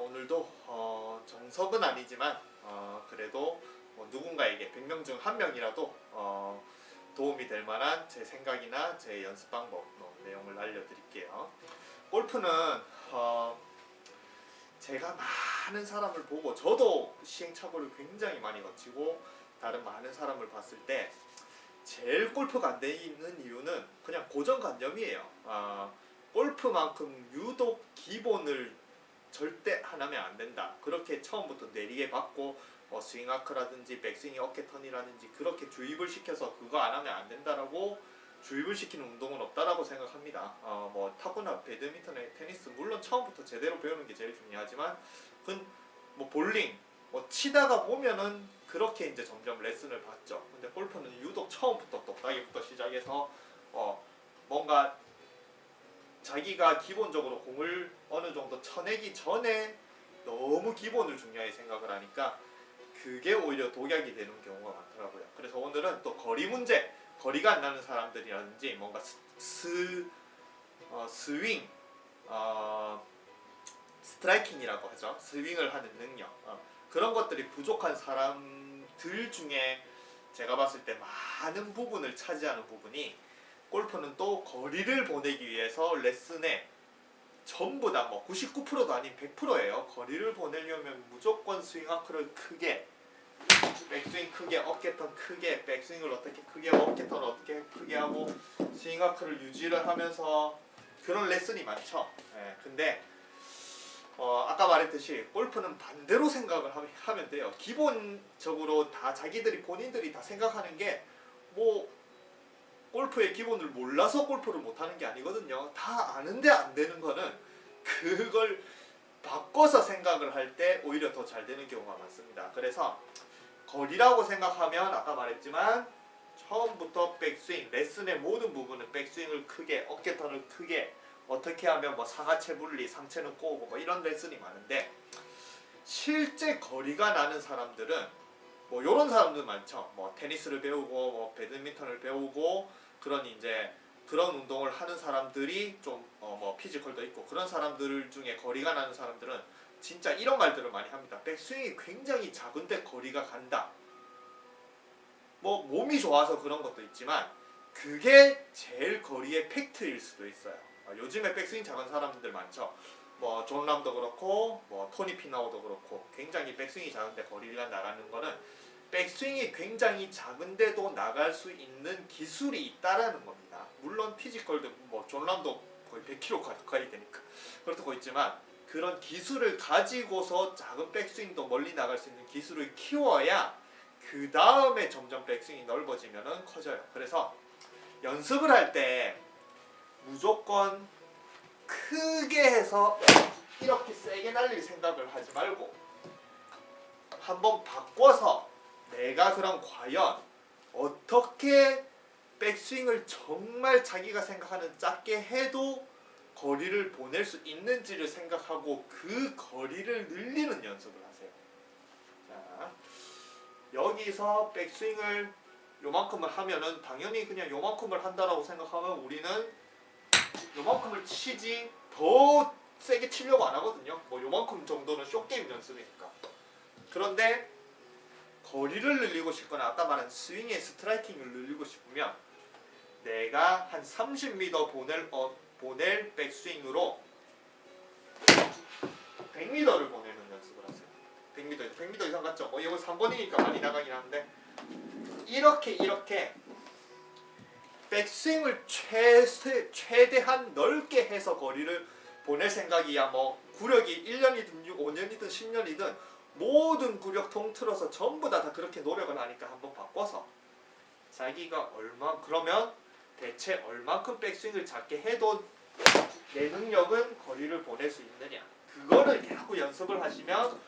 오늘도 어, 정석은 아니지만 어, 그래도 뭐 누군가에게 100명 중 한 명이라도 어, 도움이 될 만한 제 생각이나 제 연습 방법 뭐, 내용을 알려드릴게요. 골프는 어, 제가 많은 사람을 보고 저도 시행착오를 굉장히 많이 거치고 다른 많은 사람을 봤을 때 제일 골프가 안돼 있는 이유는 그냥 고정관념이에요. 아, 골프만큼 유독 기본을 절대 안 하면 안 된다. 그렇게 처음부터 내리게 받고 뭐 스윙 아크라든지 백스윙 어깨 턴이라든지 그렇게 주입을 시켜서 그거 안 하면 안 된다라고 주입을 시키는 운동은 없다라고 생각합니다. 어, 뭐 타구나 배드민턴에 테니스 물론 처음부터 제대로 배우는 게 제일 중요하지만 그뭐 볼링 뭐 치다가 보면은 그렇게 이제 점점 레슨을 받죠. 근데 골프는 유독 처음부터 똑딱이부터 시작해서 어 뭔가 자기가 기본적으로 공을 어느 정도 쳐내기 전에 너무 기본을 중요하게 생각을 하니까 그게 오히려 독약이 되는 경우가 많더라고요. 그래서 오늘은 또 거리 문제, 거리가 안 나는 사람들이라든지 뭔가 스, 스 어, 스윙, 어, 스트라이킹이라고 하죠. 스윙을 하는 능력 어, 그런 것들이 부족한 사람들 중에 제가 봤을 때 많은 부분을 차지하는 부분이 골프는 또 거리를 보내기 위해서 레슨에 전부 다 뭐 99%도 아닌 100%예요. 거리를 보내려면 무조건 스윙 아크를 크게 백스윙 크게 어깨턴 크게 백스윙을 어떻게 크게 어깨턴 어떻게 크게 하고 스윙 아크를 유지를 하면서 그런 레슨이 많죠. 예, 근데 어, 아까 말했듯이 골프는 반대로 생각을 하- 하면 돼요. 기본적으로 다 자기들이 본인들이 다 생각하는 게 뭐 골프의 기본을 몰라서 골프를 못하는 게 아니거든요. 다 아는데 안 되는 거는 그걸 바꿔서 생각을 할 때 오히려 더 잘 되는 경우가 많습니다. 그래서 거리라고 생각하면 아까 말했지만 처음부터 백스윙 레슨의 모든 부분은 백스윙을 크게 어깨턴을 크게 어떻게 하면 뭐 상하체 분리 상체는 꼬고 뭐 이런 레슨이 많은데 실제 거리가 나는 사람들은 뭐 이런 사람들 많죠. 뭐 테니스를 배우고 뭐 배드민턴을 배우고 그런 이제 그런 운동을 하는 사람들이 좀어뭐 피지컬도 있고 그런 사람들 중에 거리가 나는 사람들은 진짜 이런 말들을 많이 합니다. 백스윙이 굉장히 작은데 거리가 간다. 뭐 몸이 좋아서 그런 것도 있지만 그게 제일 거리의 팩트일 수도 있어요. 어, 요즘에 백스윙 작은 사람들 많죠. 뭐 존 람도 그렇고 뭐 토니 피나우도 그렇고 굉장히 백스윙이 작은데 거리가 나가는 거는 백스윙이 굉장히 작은데도 나갈 수 있는 기술이 있다라는 겁니다. 물론 피지컬도 뭐존 람도 거의 100kg 가까이 되니까 그렇다고 있지만 그런 기술을 가지고서 작은 백스윙도 멀리 나갈 수 있는 기술을 키워야 그 다음에 점점 백스윙이 넓어지면은 커져요. 그래서 연습을 할 때 무조건 크게 해서 이렇게 세게 날릴 생각을 하지 말고 한번 바꿔서 내가 그럼 과연 어떻게 백스윙을 정말 자기가 생각하는 작게 해도 거리를 보낼 수 있는지를 생각하고 그 거리를 늘리는 연습을 하세요. 자, 여기서 백스윙을 요만큼을 하면은 당연히 그냥 요만큼을 한다라고 생각하면 우리는 요만큼을 치지 더 세게 치려고 안 하거든요. 뭐 요만큼 정도는 쇼게임 연습이니까. 그런데 거리를 늘리고 싶거나 아까 말한 스윙의 스트라이킹을 늘리고 싶으면 내가 한 30m 보낼 어, 보낼 백스윙으로 100m를 보내는 연습을 하세요. 100m, 100m 이상 갔죠? 뭐 이거 3번이니까 많이 나가긴 하는데 이렇게 이렇게 백스윙을 최대, 최대한 넓게 해서 거리를 보낼 생각이야. 뭐 구력이 1년이든 5년이든 10년이든 모든 구력 통틀어서 전부 다, 다 그렇게 노력을 하니까 한번 바꿔서. 자기가 얼마 그러면 대체 얼만큼 백스윙을 작게 해도 내 능력은 거리를 보낼 수 있느냐. 그거를 자꾸 연습을 하시면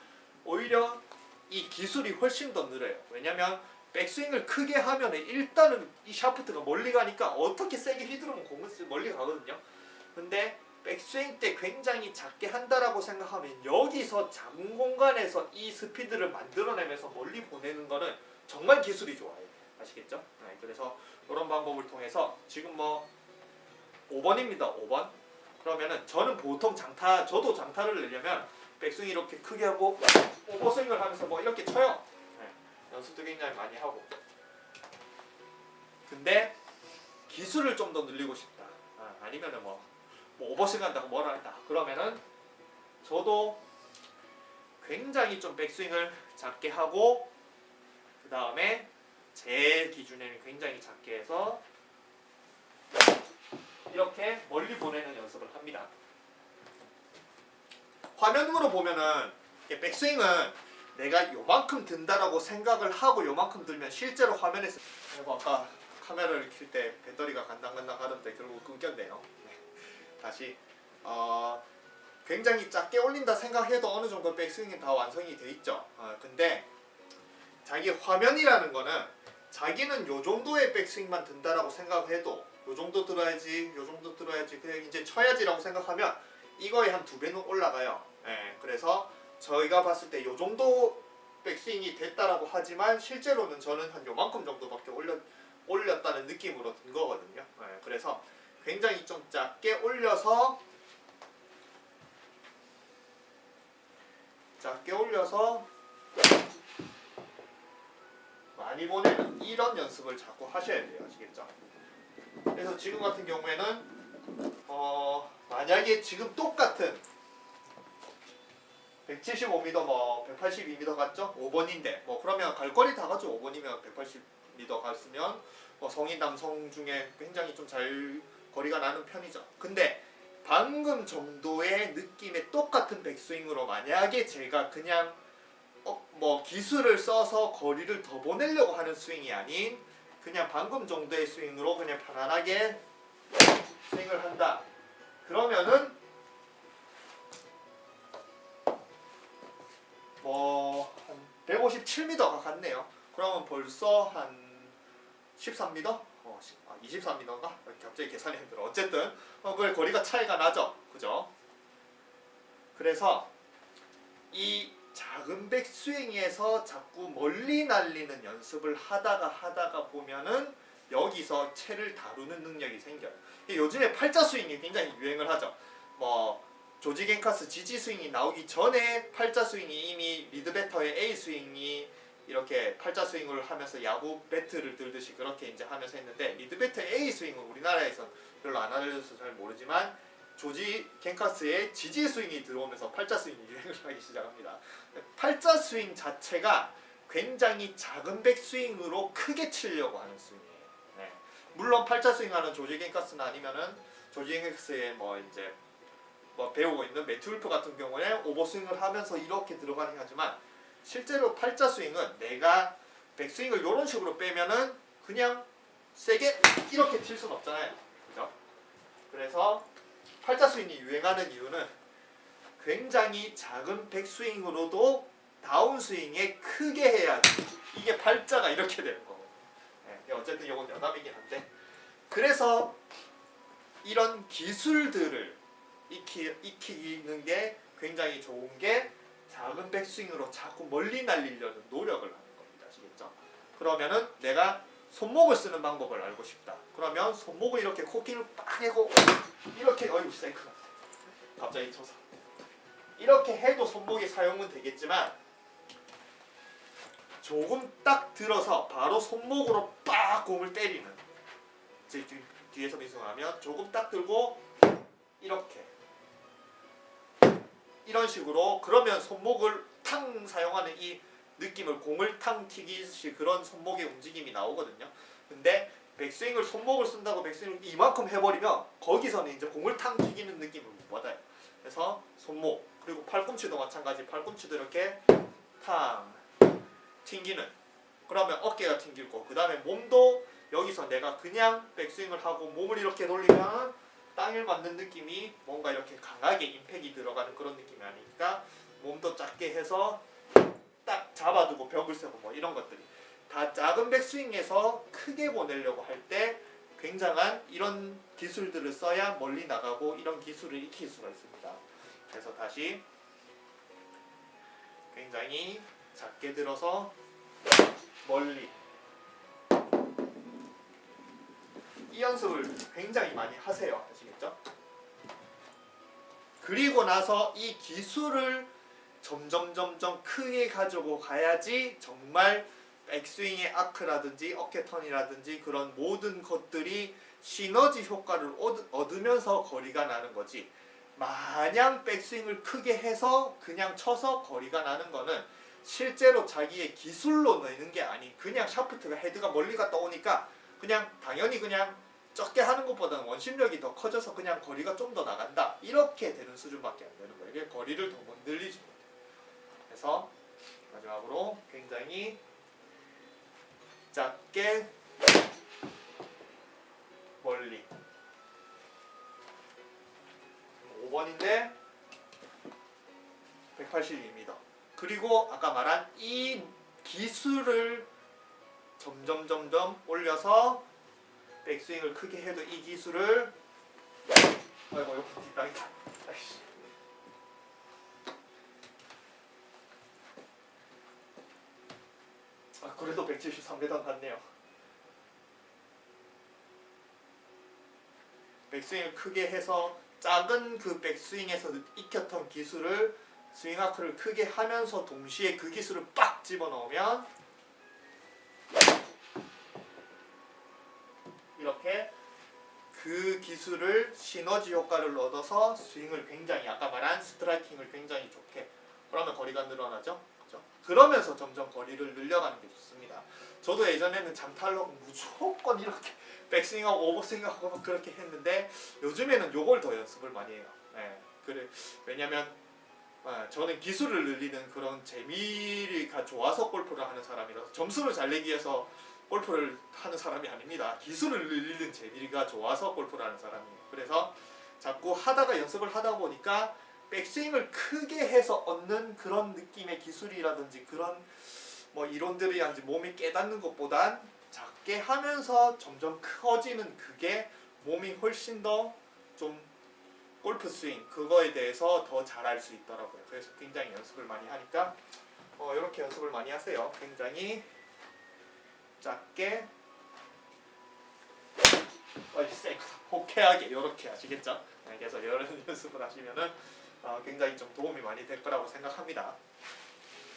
오히려 이 기술이 훨씬 더 늘어요. 왜냐면 백스윙을 크게 하면 일단은 이 샤프트가 멀리 가니까 어떻게 세게 휘두르면 공은 쓰- 멀리 가거든요 근데 백스윙 때 굉장히 작게 한다라고 생각하면 여기서 작은 공간에서 이 스피드를 만들어내면서 멀리 보내는 거는 정말 기술이 좋아요. 아시겠죠? 네, 그래서 이런 방법을 통해서 지금 뭐 5번입니다. 5번. 그러면은 저는 보통 장타 저도 장타를 내려면 백스윙 이렇게 크게 하고 오버스윙을 하면서 뭐 이렇게 쳐요. 네, 연습도 굉장히 많이 하고. 근데 기술을 좀 더 늘리고 싶다. 아, 아니면은 뭐, 뭐 오버스윙 한다고 뭐라 한다. 그러면은 저도 굉장히 좀 백스윙을 작게 하고 그 다음에 제 기준에는 굉장히 작게 해서 이렇게 멀리 보내는 연습을 합니다. 화면으로 보면은 백스윙은 내가 요만큼 든다라고 생각을 하고 요만큼 들면 실제로 화면에서 그리고 아까 카메라를 킬 때 배터리가 간당간당 하던데 결국 끊겼네요. 네. 다시 어, 굉장히 작게 올린다 생각해도 어느 정도 백스윙이 다 완성이 돼 있죠. 어, 근데 자기 화면이라는 거는 자기는 요 정도의 백스윙만 든다라고 생각해도 요 정도 들어야지, 요 정도 들어야지, 그냥 이제 쳐야지라고 생각하면 이거에 한두 배는 올라가요. 예, 그래서 저희가 봤을 때 요 정도 백스윙이 됐다라고 하지만 실제로는 저는 한 요만큼 정도밖에 올렸 올렸다는 느낌으로 든 거거든요. 예, 그래서 굉장히 좀 작게 올려서 작게 올려서 많이 보내는 이런 연습을 자꾸 하셔야 돼요. 아시겠죠? 그래서 지금 같은 경우에는 어 만약에 지금 똑같은 175m 뭐 182m 같죠? 5번인데 뭐 그러면 갈 거리 다 가죠. 5번이면 180m 갔으면 뭐 성인 남성 중에 굉장히 좀 잘 거리가 나는 편이죠. 근데 방금 정도의 느낌의 똑같은 백스윙으로 만약에 제가 그냥 어, 뭐 기술을 써서 거리를 더 보내려고 하는 스윙이 아닌 그냥 방금 정도의 스윙으로 그냥 편안하게 스윙을 한다. 그러면은 뭐한 157m가 갔네요. 그러면 벌써 한 13m? 어, 23m인가? 갑자기 계산이 힘들어. 어쨌든 어, 그 거리가 차이가 나죠, 그죠? 그래서 이 작은 백스윙에서 자꾸 멀리 날리는 연습을 하다가 하다가 보면은 여기서 채를 다루는 능력이 생겨요. 이 요즘에 팔자 스윙이 굉장히 유행을 하죠. 뭐 조지 겐카스 지지 스윙이 나오기 전에 팔자 스윙이 이미 리드베터의 A 스윙이 이렇게 팔자 스윙을 하면서 야구 배트를 들듯이 그렇게 이제 하면서 했는데 리드베터의 A 스윙은 우리나라에선 별로 안 알려져서 잘 모르지만 조지 겐카스의 지지 스윙이 들어오면서 팔자 스윙이 유행을 하기 시작합니다. 팔자 스윙 자체가 굉장히 작은 백 스윙으로 크게 치려고 하는 스윙이에요. 네. 물론 팔자 스윙하는 조지 겐카스나 아니면은 조지 겐카스의 뭐 이제 뭐 배우고 있는 매트 울프 같은 경우에 오버스윙을 하면서 이렇게 들어가긴 하지만 실제로 팔자 스윙은 내가 백스윙을 이런 식으로 빼면은 그냥 세게 이렇게 칠 수는 없잖아요. 그죠? 그래서 팔자 스윙이 유행하는 이유는 굉장히 작은 백스윙으로도 다운 스윙에 크게 해야지 이게 팔자가 이렇게 되는 거거든요. 네, 어쨌든 이건 연합이긴 한데 그래서 이런 기술들을 익히, 익히는 게 굉장히 좋은 게 작은 백스윙으로 자꾸 멀리 날리려는 노력을 하는 겁니다. 아시겠죠? 그러면은 내가 손목을 쓰는 방법을 알고 싶다. 그러면 손목을 이렇게 코끼를 빡 해고 이렇게 어이구 사이클 갑자기 쳐서 이렇게 해도 손목이 사용은 되겠지만 조금 딱 들어서 바로 손목으로 빡 공을 때리는 뒤에서 민승하면 조금 딱 들고 이렇게 이런 식으로 그러면 손목을 탕 사용하는 이 느낌을 공을 탕 튀기듯이 그런 손목의 움직임이 나오거든요. 근데 백스윙을 손목을 쓴다고 백스윙을 이만큼 해버리면 거기서는 이제 공을 탕 튀기는 느낌을 못 받아요. 그래서 손목 그리고 팔꿈치도 마찬가지 팔꿈치도 이렇게 탕 튕기는 그러면 어깨가 튕길 거고 그 다음에 몸도 여기서 내가 그냥 백스윙을 하고 몸을 이렇게 돌리면 땅을 맞는 느낌이 뭔가 이렇게 강하게 임팩이 들어가는 그런 느낌이 아니니까 몸도 작게 해서 딱 잡아두고 벽을 세고 뭐 이런 것들이 다 작은 백스윙에서 크게 보내려고 할 때 굉장한 이런 기술들을 써야 멀리 나가고 이런 기술을 익힐 수가 있습니다. 그래서 다시 굉장히 작게 들어서 멀리 이 연습을 굉장히 많이 하세요. 아시겠죠? 그리고 나서 이 기술을 점점 점점 크게 가지고 가야지 정말 백스윙의 아크라든지 어깨 턴이라든지 그런 모든 것들이 시너지 효과를 얻- 얻으면서 거리가 나는 거지. 마냥 백스윙을 크게 해서 그냥 쳐서 거리가 나는 거는 실제로 자기의 기술로 내는 게 아닌 그냥 샤프트가 헤드가 멀리 갔다 오니까 그냥 당연히 그냥 적게 하는 것보다는 원심력이 더 커져서 그냥 거리가 좀 더 나간다 이렇게 되는 수준밖에 안 되는 거예요. 이게 거리를 더 못 늘리지 못해요. 그래서 마지막으로 굉장히 작게 멀리 5번인데 182m. 그리고 아까 말한 이 기술을 점점 점점 올려서 백스윙을 크게 해도 이 기술을 아이고 이거 뒷땅이다. 아 그래도 173m 같네요. 백스윙을 크게 해서 작은 그 백스윙에서 익혔던 기술을 스윙 아크를 크게 하면서 동시에 그 기술을 빡 집어넣으면 이렇게 그 기술을 시너지 효과를 얻어서 스윙을 굉장히 아까 말한 스트라이킹을 굉장히 좋게 그러면 거리가 늘어나죠. 그죠? 그러면서 점점 거리를 늘려가는 게 좋습니다. 저도 예전에는 장탈로 무조건 이렇게 백스윙하고 오버스윙하고 막 그렇게 했는데 요즘에는 요걸 더 연습을 많이 해요. 네, 그래 왜냐면 아, 저는 기술을 늘리는 그런 재미가 좋아서 골프를 하는 사람이라서 점수를 잘 내기 위해서 골프를 하는 사람이 아닙니다. 기술을 늘리는 재미가 좋아서 골프를 하는 사람이에요. 그래서 자꾸 하다가 연습을 하다 보니까 백스윙을 크게 해서 얻는 그런 느낌의 기술이라든지 그런 뭐 이론들이란지 몸이 깨닫는 것보단 작게 하면서 점점 커지는 그게 몸이 훨씬 더 좀 골프 스윙 그거에 대해서 더 잘할 수 있더라고요. 그래서 굉장히 연습을 많이 하니까 어, 이렇게 연습을 많이 하세요. 굉장히 작게 세 호쾌하게 이렇게 하시겠죠? 네, 그래서 이런 연습을 하시면은 어, 굉장히 좀 도움이 많이 될 거라고 생각합니다.